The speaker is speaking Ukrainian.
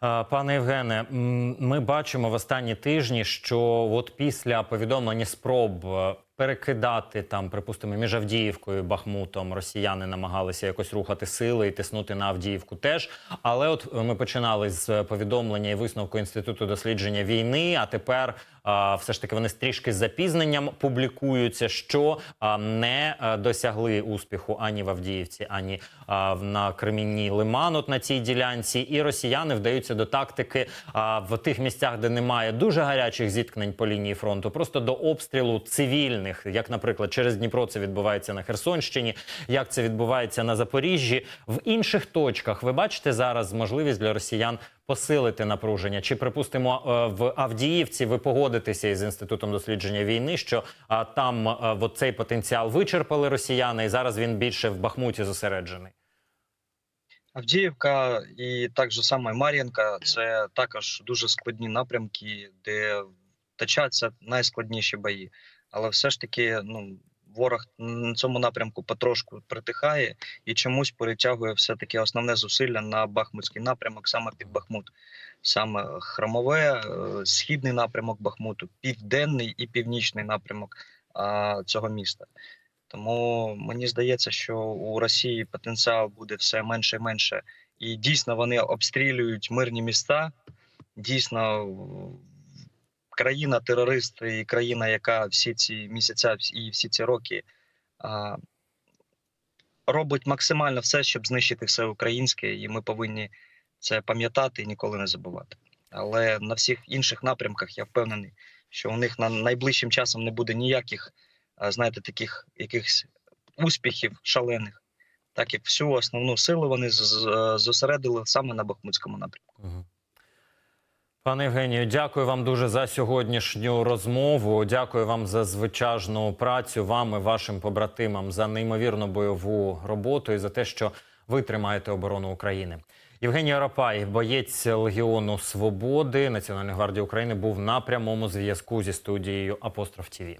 Пане Євгене, ми бачимо в останні тижні, що от після повідомлення спроб е, перекидати там, припустимо, між Авдіївкою і Бахмутом росіяни намагалися якось рухати сили і тиснути на Авдіївку теж. Але от ми починали з повідомлення і висновку інституту дослідження війни. А тепер все ж таки вони трішки з запізненням публікуються, що не досягли успіху ані в Авдіївці, ані на Кремінній Лиман, от на цій ділянці. І росіяни вдаються до тактики в тих місцях, де немає дуже гарячих зіткнень по лінії фронту, просто до обстрілу цивільних, як, наприклад, через Дніпро це відбувається на Херсонщині, як це відбувається на Запоріжжі. В інших точках ви бачите зараз можливість для росіян посилити напруження? Чи припустимо е, в Авдіївці ви погодитеся із інститутом дослідження війни, що а, там е, от цей потенціал вичерпали росіяни, і зараз він більше в Бахмуті зосереджений? Авдіївка і так же саме Мар'їнка це також дуже складні напрямки, де точаться найскладніші бої. Але все ж таки, ну ворог на цьому напрямку потрошку притихає і чомусь перетягує все таки основне зусилля на Бахмутський напрямок, саме під Бахмут, саме Хромове, е, східний напрямок Бахмуту, південний і північний напрямок цього міста. Тому мені здається, що у Росії потенціал буде все менше і менше, і дійсно вони обстрілюють мирні міста. Дійсно, країна терорист і країна, яка всі ці місяця і всі ці роки а, робить максимально все, щоб знищити все українське, і ми повинні це пам'ятати і ніколи не забувати. Але на всіх інших напрямках я впевнений, що у них на найближчим часом не буде ніяких знаєте, таких якихось успіхів шалених, так як всю основну силу вони зосередили саме на Бахмутському напрямку. Пане Євгенію, дякую вам дуже за сьогоднішню розмову. Дякую вам за звичайну працю, вам і вашим побратимам за неймовірну бойову роботу і за те, що ви тримаєте оборону України. Євгеній Арапай, боєць Легіону Свободи Національної гвардії України, був на прямому зв'язку зі студією Апостроф ТІВІ.